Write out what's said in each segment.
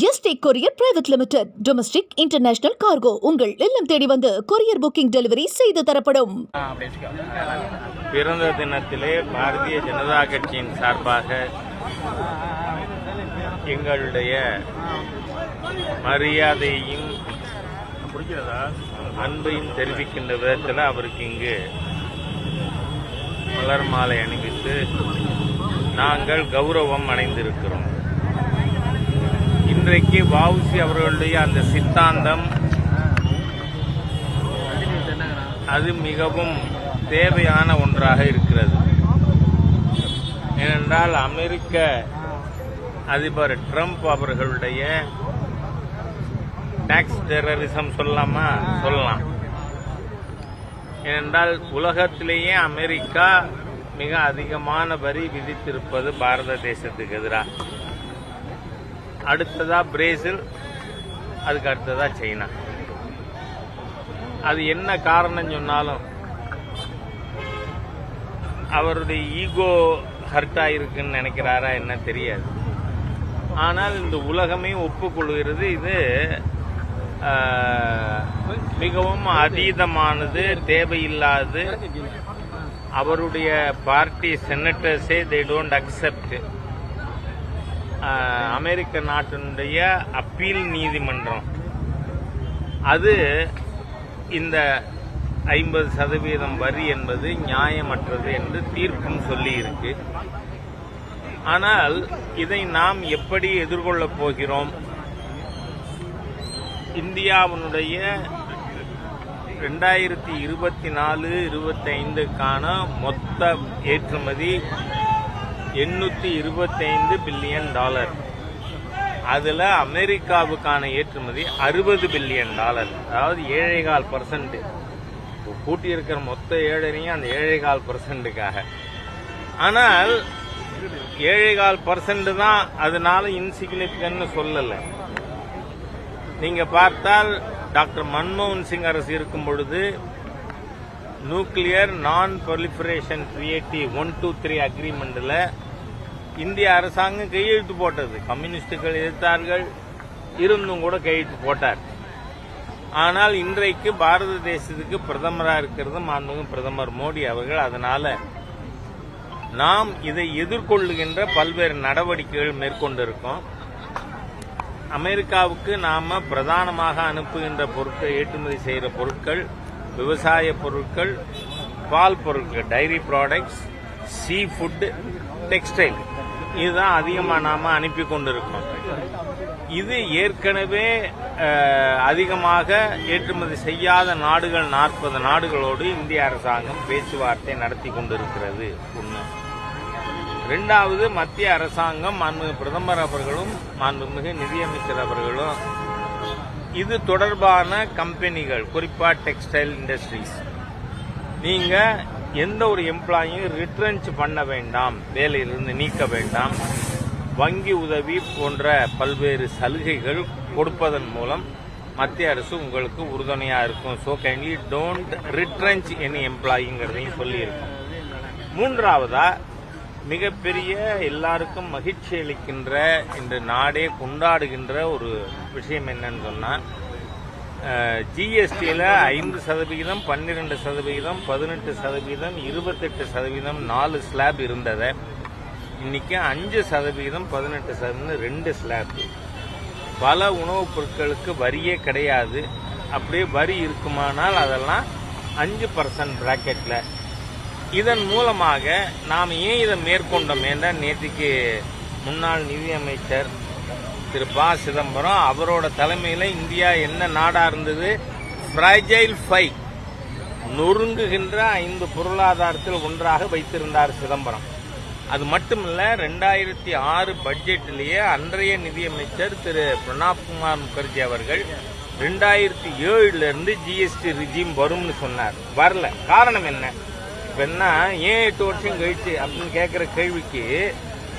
ST courier private limited domestic international cargo உங்கள் இல்லம் தேடி வந்து கொரியர் புக்கிங் டெலிவரி செய்து தரப்படும். பிறந்த தினத்திலே பாரதிய ஜனதா கட்சியின் சார்பாக எங்களுடைய மரியாதையையும் அன்பையும் தெரிவிக்கின்ற விதத்தில் அவருக்கு இங்கு மலர் மாலை அணிவித்து நாங்கள் கௌரவம் அடைந்திருக்கிறோம். இன்றைக்கு வாவுசி அவர்களுடைய அந்த சித்தாந்தம் அது மிகவும் தேவையான ஒன்றாக இருக்கிறது. ஏனென்றால் அமெரிக்க அதிபர் ட்ரம்ப் அவர்களுடைய டாக்ஸ் டெரரிசம் சொல்லலாமா சொல்லலாம். ஏனென்றால் உலகத்திலேயே அமெரிக்கா மிக அதிகமான வரி விதித்திருப்பது பாரத தேசத்துக்கு எதிராக அடுத்ததா பிரேசில் அதுக்கு அடுத்ததா சைனா. அது என்ன காரணம் சொன்னாலும் அவருடைய ஈகோ ஹர்ட் ஆயிருக்குன்னு நினைக்கிறாரா என்ன தெரியாது. ஆனால் இந்த உலகமே ஒப்புக்கொள்கிறது இது மிகவும் அதீதமானது தேவையில்லாது. அவருடைய பார்ட்டி செனட்டர்ஸே தே டோன்ட் அக்செப்ட் அமெரிக்க நாட்டினுடைய அப்பீல் நீதிமன்றம். அது இந்த ஐம்பது சதவீதம் வரி என்பது நியாயமற்றது என்று தீர்ப்பும் சொல்லியிருக்கு. ஆனால் இதை நாம் எப்படி எதிர்கொள்ளப் போகிறோம்? இந்தியாவினுடைய ரெண்டாயிரத்தி இருபத்தி நாலு இருபத்தைந்துக்கான மொத்த ஏற்றுமதி எண்ணூற்றி இருபத்தைந்து பில்லியன் டாலர். அதில் அமெரிக்காவுக்கான ஏற்றுமதி அறுபது பில்லியன் டாலர். அதாவது ஏழைகால் பர்சன்ட் கூட்டியிருக்கிற மொத்த ஏழரையும் அந்த ஏழைகால் பர்சன்ட்டுக்காக ஆனால் ஏழைகால் பர்சன்ட் தான் அதனால இன்சிக்னிபிகன்ட்னு சொல்லலை. நீங்கள் பார்த்தால் டாக்டர் மன்மோகன் சிங் அரசு இருக்கும் பொழுது nuclear non proliferation treaty one two three அக்ரிமெண்ட்டில் இந்திய அரசாங்கம் கையெழுத்து போட்டது. கம்யூனிஸ்டுகள் எதிர்த்தார்கள் இருந்தும் கூட கையெழுத்து போட்டார். ஆனால் இன்றைக்கு பாரத தேசத்துக்கு பிரதமராக இருக்கிறது மாண்புமிகு பிரதமர் மோடி அவர்கள். அதனால நாம் இதை எதிர்கொள்ளுகின்ற பல்வேறு நடவடிக்கைகள் மேற்கொண்டிருக்கோம். அமெரிக்காவுக்கு நாம் பிரதானமாக அனுப்புகின்ற பொருட்கள் ஏற்றுமதி செய்கிற பொருட்கள் விவசாய பொருட்கள் பால் பொருட்கள் dairy products seafood textile இதுதான் அதிகமாக நாம் அனுப்பி கொண்டிருக்கோம் இது ஏற்கனவே அதிகமாக ஏற்றுமதி செய்யாத நாடுகள் நாற்பது நாடுகளோடு இந்திய அரசாங்கம் பேச்சுவார்த்தை நடத்தி கொண்டிருக்கிறது. ஒன்று ரெண்டாவது மத்திய அரசாங்கம் மாண்புமிகு பிரதமர் அவர்களும் மாண்புமிகு நிதியமைச்சர் அவர்களும் இது தொடர்பான கம்பெனிகள் குறிப்பாக டெக்ஸ்டைல் இண்டஸ்ட்ரீஸ். நீங்கள் எந்த ஒரு எம்ப்ளாயும் ரிட்டர்ன்ஸ் பண்ண வேண்டாம் வேலையிலிருந்து நீக்க வேண்டாம். வங்கி உதவி போன்ற பல்வேறு சலுகைகள் கொடுப்பதன் மூலம் மத்திய அரசு உங்களுக்கு உறுதுணையாக இருக்கும். So kindly don't retrench any எம்ப்ளாயிங்கிறதையும் சொல்லியிருக்கோம். மூன்றாவதா மிகப்பெரிய எல்லாருக்கும் மகிழ்ச்சி அளிக்கின்ற இன்று நாடே கொண்டாடுகின்ற ஒரு விஷயம் என்னன்னு சொன்னா ஜிஎஸ்டியில் ஐந்து சதவிகிதம் பன்னிரெண்டு சதவிகிதம் பதினெட்டு சதவீதம் இருபத்தெட்டு சதவீதம் நாலு ஸ்லாப் இருந்ததை இன்னைக்கு அஞ்சு சதவிகிதம் பதினெட்டு சதவீதம் ரெண்டு ஸ்லாப். பல உணவுப் பொருட்களுக்கு வரியே கிடையாது. அப்படியே வரி இருக்குமானால் அதெல்லாம் அஞ்சு பர்சன்ட் பிராக்கெட்ல இதன் மூலமாக நாம் ஏன் இதை மேற்கொண்டோம் என்றால் நேற்றுக்கு முன்னாள் நிதியமைச்சர் திரு ப. சிதம்பரம் அவரோட தலைமையில் இந்தியா என்ன நாடாக இருந்தது? ஃப்ரைஜைல் ஃபை நொறுங்குகின்ற ஐந்து பொருளாதாரத்தில் ஒன்றாக வைத்திருந்தார் சிதம்பரம். அது மட்டுமல்ல ரெண்டாயிரத்தி ஆறு பட்ஜெட்டிலேயே அன்றைய நிதியமைச்சர் திரு பிரணாப் குமார் முகர்ஜி அவர்கள் ரெண்டாயிரத்தி ஏழுல இருந்து ஜிஎஸ்டி ரிஜிம் வரும்னு சொன்னார். வரல. காரணம் என்ன? இப்போ என்ன ஏன் எட்டு வருஷம் கழிச்சு அப்படின்னு கேட்கிற கேள்விக்கு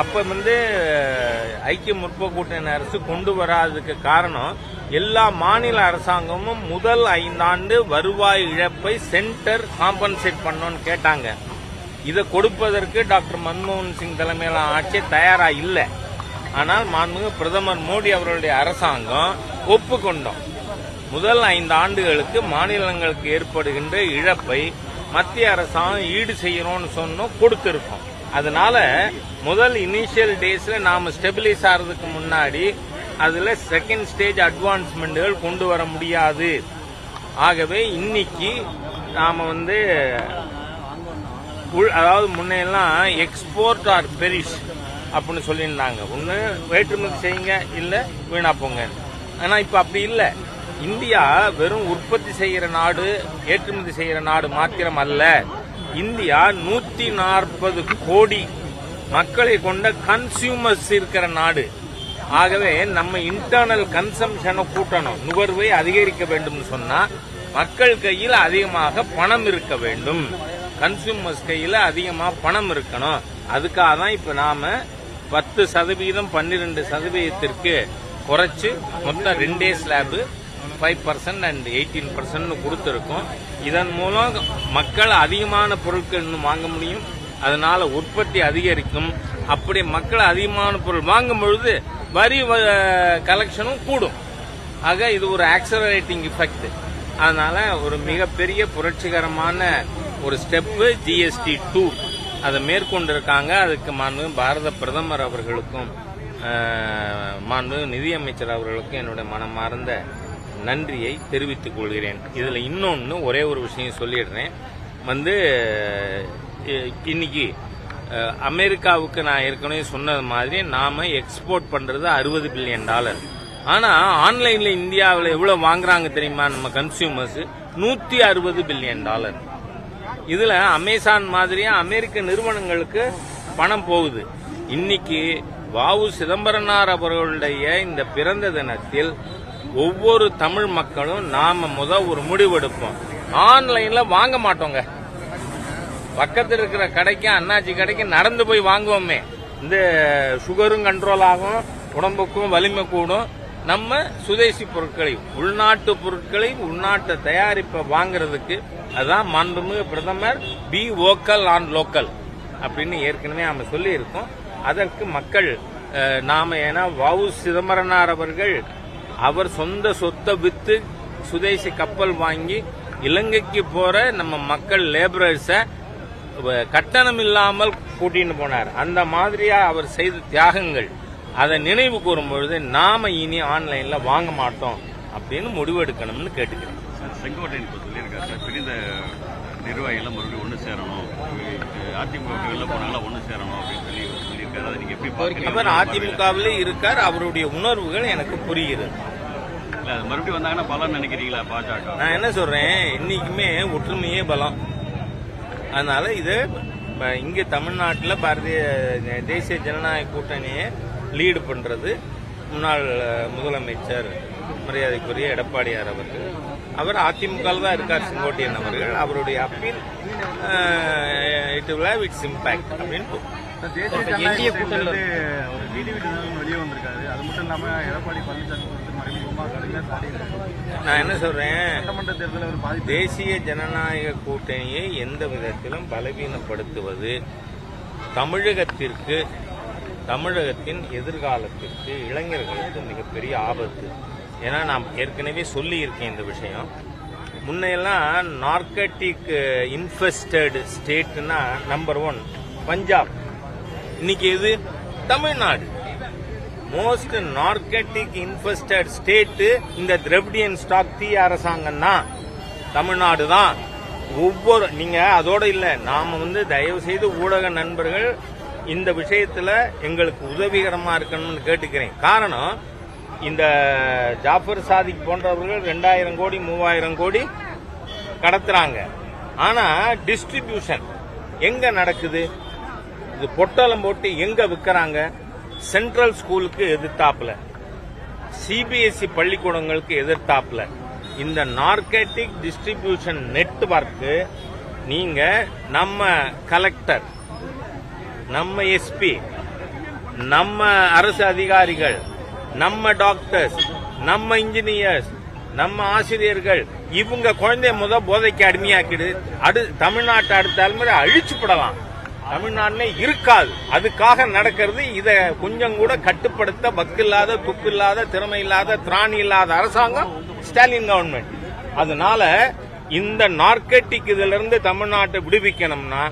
அப்ப வந்து ஐக்கிய முற்போக்கு கூட்டணி அரசு கொண்டு வராததுக்கு காரணம் எல்லா மாநில அரசாங்கமும் முதல் ஐந்தாண்டு வருவாய் இழப்பை சென்டர் காம்பன்சேட் பண்ணோன்னு கேட்டாங்க. இதை கொடுப்பதற்கு டாக்டர் மன்மோகன் சிங் தலைமையிலான ஆட்சி தயாரா இல்லை. ஆனால் மாண்புமிகு பிரதமர் மோடி அவர்களுடைய அரசாங்கம் ஒப்புக்கொண்டோம். முதல் ஐந்து ஆண்டுகளுக்கு மாநிலங்களுக்கு ஏற்படுகின்ற இழப்பை மத்திய அரசாங்கம் ஈடு செய்யணும்னு சொன்னோம் கொடுத்துருக்கோம். அதனால முதல் இனிஷியல் டேஸ்ல நாம ஸ்டெபிலைஸ் ஆகிறதுக்கு முன்னாடி அதுல செகண்ட் ஸ்டேஜ் அட்வான்ஸ்மெண்ட்டுகள் கொண்டு வர முடியாது. ஆகவே இன்னைக்கு நாம வந்து உள் அதாவது முன்னையெல்லாம் எக்ஸ்போர்ட் ஆர் பெரிஷ் அப்படின்னு சொல்லியிருந்தாங்க. ஒன்று வேற்றுமதி செய்யுங்க இல்லை வீணா போங்க. ஆனால் இப்போ அப்படி இல்லை. இந்தியா வெறும் உற்பத்தி செய்கிற நாடு ஏற்றுமதி செய்கிற நாடு மாத்திரம் அல்ல இந்தியா நூற்றி நாற்பது கோடி மக்களை கொண்ட கன்சியூமர்ஸ் இருக்கிற நாடு. ஆகவே நம்ம இன்டர்னல் கன்சம்ஷனை கூட்டணும். நுகர்வை அதிகரிக்க வேண்டும் சொன்னா மக்கள் கையில் அதிகமாக பணம் இருக்க வேண்டும். கன்சியூமர்ஸ் கையில் அதிகமாக பணம் இருக்கணும். அதுக்காக தான் இப்போ நாம பத்து சதவீதம் பன்னிரெண்டு சதவீதத்திற்கு குறைச்சு மொத்தம் ரெண்டே slab five percent and eighteen பர்சன்ட்னு கொடுத்துருக்கோம். இதன் மூலம் மக்கள் அதிகமான பொருட்கள் இன்னும் வாங்க முடியும். அதனால உற்பத்தி அதிகரிக்கும். அப்படி மக்கள் அதிகமான பொருள் வாங்கும் பொழுது வரி கலெக்ஷனும் கூடும். ஆக இது ஒரு ஆக்சலரேட்டிங் இஃபெக்ட் அதனால ஒரு மிகப்பெரிய புரட்சிகரமான ஒரு ஸ்டெப்பு ஜிஎஸ்டி டூ அதை மேற்கொண்டிருக்காங்க. அதுக்கு மாண்பு பாரத பிரதமர் அவர்களுக்கும் மாண்பு நிதியமைச்சர் அவர்களுக்கும் என்னுடைய மனமார்ந்த நன்றியை தெரிவித்துக் கொள்கிறேன். இதில் இன்னொன்று ஒரே ஒரு விஷயம் சொல்லிடுறேன். வந்து இன்னைக்கு அமெரிக்காவுக்கு நான் ஏற்கனவே சொன்னது மாதிரி நாம எக்ஸ்போர்ட் பண்றது அறுபது பில்லியன் டாலர் ஆனா ஆன்லைன்ல இந்தியாவில் எவ்வளவு வாங்குறாங்க தெரியுமா நம்ம கன்சியூமர்ஸ் நூத்தி அறுபது பில்லியன் டாலர் இதுல அமேசான் மாதிரியா அமெரிக்க நிறுவனங்களுக்கு பணம் போகுது. இன்னைக்கு வாவு சிதம்பரனார் அவர்களுடைய இந்த பிறந்த தினத்தில் ஒவ்வொரு தமிழ் மக்களும் நாம முத ஒரு முடிவெடுப்போம். ஆன்லைன்ல வாங்க மாட்டோங்க. பக்கத்தில் இருக்கிற கடைக்கு அண்ணாச்சி கடைக்கு நடந்து போய் வாங்குவோமே. இந்த சுகரும் கண்ட்ரோல் ஆகும் உடம்புக்கும் வலிமை கூடும். நம்ம சுதேசி பொருட்களை உள்நாட்டு பொருட்களை உள்நாட்டு தயாரிப்பை வாங்குறதுக்கு அதுதான் மாண்புமிகு பிரதமர் பி வோக்கல் ஆன் லோக்கல் அப்படின்னு ஏற்கனவே நாம சொல்லியிருக்கோம். அதற்கு மக்கள் நாம ஏன்னா வவு சிதம்பரனார் அவர்கள் அவர் சொந்த சொத்தை வித்து சுதேசி கப்பல் வாங்கி இலங்கைக்கு போற நம்ம மக்கள் லேபரர்ஸை கட்டணம் இல்லாமல் கூட்டின்னு போனார். அந்த மாதிரியா அவர் செய்த தியாகங்கள். அதை நினைவு கூறும் பொழுது நாம இனி ஆன்லைன்ல வாங்க மாட்டோம் அப்படின்னு முடிவெடுக்கணும்னு கேட்டுக்கிறேன். செங்கோட்டையன் இப்போ சொல்லியிருக்காரு சார் மறுபடியும் ஒன்று சேரணும். அதிமுக வெளில போனாங்களா ஒன்று சேரணும் அப்படின்னு. சொல்லியிருக்காரு அதை நீங்கள் எப்படி அவர் அதிமுகவிலே இருக்கார் அவருடைய உணர்வுகள் எனக்கு புரிகிறது. இல்லை அது மறுபடியும் வந்தாங்கன்னா பலன் நினைக்கிறீங்களா பாஜக? நான் என்ன சொல்றேன் இன்னைக்குமே ஒற்றுமையே பலம். அதனால இது இங்க தமிழ்நாட்டில் பாரதிய தேசிய ஜனநாயக கூட்டணியை லீடு பண்றது முன்னாள் முதலமைச்சர் மரியாதைக்குரிய எடப்பாடியார் அவர்கள். அவர் அதிமுகவில் தான் இருக்கார் செங்கோட்டையன் அவர்கள். அவருடைய appeal it will have its impact அப்படின்னு தேசிய ஜனநாயக கூட்டணியில ஒரு வெளியே வந்திருக்காரு. அது மட்டும் இல்லாம எடப்பாடி பழனிசாமி வந்து மறைமுகமா கலைஞர் ஸ்டாலின் நான் என்ன சொல்றேன்? சட்டமன்ற தேர்தலில் ஒரு பாதிப்பு தேசிய ஜனநாயக கூட்டணியை எந்த விதத்திலும் பலவீனப்படுத்துவது தமிழகத்திற்கு தமிழகத்தின் எதிர்காலத்திற்கு இளைஞர்களுக்கு மிகப்பெரிய ஆபத்து. ஏன்னா நான் ஏற்கனவே சொல்லியிருக்கேன் இந்த விஷயம். முன்னையெல்லாம் நார்கட்டிக் இன்ஃபெஸ்டட் ஸ்டேட்னா நம்பர் ஒன் பஞ்சாப். இன்னைக்கு எது? Tamil Nadu. Most narcotic infested state இந்த திரவிடியன் ஸ்டாக் தீ அரசாங்கம் தான் தமிழ்நாடு தான். ஒவ்வொரு நீங்க அதோட இல்ல நாம வந்து தயவு செய்து ஊடக நண்பர்கள் இந்த விஷயத்துல எங்களுக்கு உதவிகரமா இருக்கணும்னு கேட்டுக்கிறேன். காரணம் இந்த ஜாஃபர் சாதிக் போன்றவர்கள் ரெண்டாயிரம் கோடி மூவாயிரம் கோடி கடத்துறாங்க. ஆனா டிஸ்ட்ரிபியூஷன் எங்க நடக்குது? இது பொட்டலம் போட்டு எங்க விற்கிறாங்க சென்ட்ரல் ஸ்கூலுக்கு எதிர்த்தாப்புல. சிபிஎஸ்இ பள்ளிக்கூடங்களுக்கு எதிர்த்தாப்புல. இந்த நார்கட்டிக் டிஸ்ட்ரிபியூஷன் நெட்வொர்க்கு நீங்க நம்ம கலெக்டர் நம்ம எஸ்பி நம்ம அரசு அதிகாரிகள் நம்ம டாக்டர்ஸ் நம்ம இன்ஜினியர்ஸ் நம்ம ஆசிரியர்கள் இவங்க குழந்தைய முத போதைக்கு அடிமையாக்கிடு அடு தமிழ்நாட்டை அடுத்த தலைமுறை அழிச்சுப்படலாம். தமிழ்நாட்டிலே இருக்காது. அதுக்காக நடக்கிறது இதை கொஞ்சம் கூட கட்டுப்படுத்த பக்கில்லாத துப்பில்லாத திறமை இல்லாத திராணி இல்லாத அரசாங்கம் ஸ்டாலின் கவர்மெண்ட் அதனால இந்த நார்கட்டிக் இதுல இருந்து தமிழ்நாட்டை விடுவிக்கணும்னா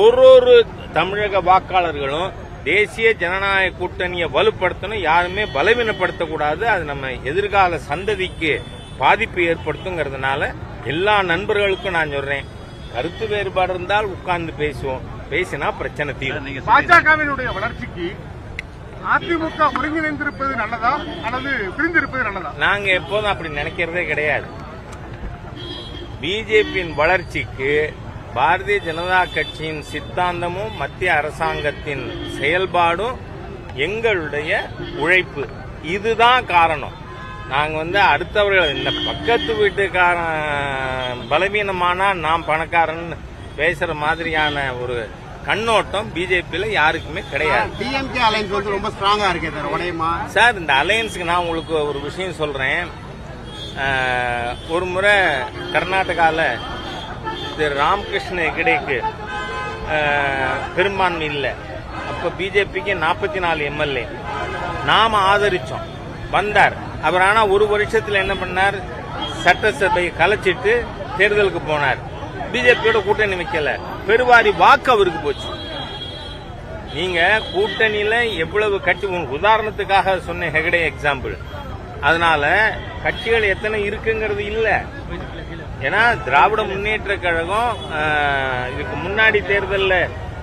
ஒரு ஒரு தமிழக வாக்காளர்களும் தேசிய ஜனநாயக கூட்டணியை வலுப்படுத்தணும். யாருமே பலவீனப்படுத்தக்கூடாது. அது நம்ம எதிர்கால சந்ததிக்கு பாதிப்பு ஏற்படுத்துங்கிறதுனால எல்லா நண்பர்களுக்கும் நான் சொல்றேன். கருத்து வேறுபாடு இருந்தால் உட்கார்ந்து பேசுவோம். பேசினா பிரச்சனை தீரும். பாஜகவினுடைய வளர்ச்சிக்கு அதிமுக ஒருங்கிணைந்திருப்பது நல்லதா? அல்லது பிரிந்திருப்பது நல்லதா? நாங்க எப்போதும் அப்படி நினைக்கிறதே கிடையாது. பிஜேபியின் வளர்ச்சிக்கு பாரதிய ஜனதா கட்சியின் சித்தாந்தமும் மத்திய அரசாங்கத்தின் செயல்பாடும் எங்களுடைய உழைப்பு. இதுதான் காரணம். நாங்க வந்து அடுத்தவர்கள் இந்த பக்கத்து வீட்டுக்காரன் பலவீனமானா நான் பணக்காரன் பேசுற மாதிரியான ஒரு கண்ணோட்டம் பிஜேபியில யாருக்குமே கிடையாது. டிஎம்கே அலைன்ஸ் வந்து ரொம்ப ஸ்ட்ராங்கா இருக்கு சார் உடையமா? சார் இந்த அலையன்ஸுக்கு நான் உங்களுக்கு ஒரு விஷயம் சொல்றேன். ஒரு முறை கர்நாடகாவில் திரு ராமகிருஷ்ண ஹெகடேக்கு பெரும்பான்மை இல்லை. அப்போ பிஜேபிக்கு நாற்பத்தி நாலு எம்எல்ஏ நாம ஆதரிச்சோம். வந்தார். அவர் ஆனால் ஒரு வருஷத்தில் என்ன பண்ணார்? சட்டசபையை கலைச்சிட்டு தேர்தலுக்கு போனார். பிஜேபியோட கூட்டணி வைக்கல பெருவாரி வாக்கு அவருக்கு போச்சு. நீங்க கூட்டணியில எவ்வளவு கட்சி உதாரணத்துக்காக சொன்ன ஹெகடே எக்ஸாம்பிள் அதனால கட்சிகள் எத்தனை இருக்குங்கிறது இல்ல. ஏன்னா திராவிட முன்னேற்ற கழகம் இதுக்கு முன்னாடி தேர்தலில்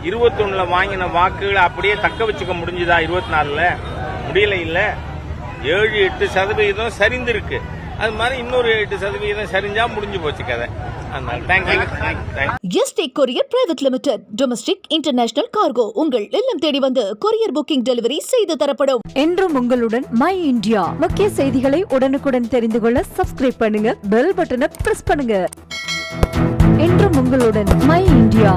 இருபத்தொன்னுல வாங்கின வாக்குகளை அப்படியே தக்க வச்சுக்க முடிஞ்சுதா இருபத்தி நாலுல? முடியல இல்ல. ஏழு எட்டு சதவீதம் சரிந்திருக்கு. அது மாதிரி இன்னொரு எட்டு சதவீதம் சரிஞ்சா முடிஞ்சு போச்சு கதை. ST courier private limited domestic international cargo உங்கள் இல்லம் தேடி வந்து கொரியர் புக்கிங் டெலிவரி செய்து தரப்படும். என்றும் உங்களுடன் மை இந்தியா முக்கிய செய்திகளை உடனுக்குடன் தெரிந்து கொள்ள சப்ஸ்கிரைப் பண்ணுங்க பெல் பட்டனை பிரஸ் பண்ணுங்க. என்றும் உங்களுடன் மை இந்தியா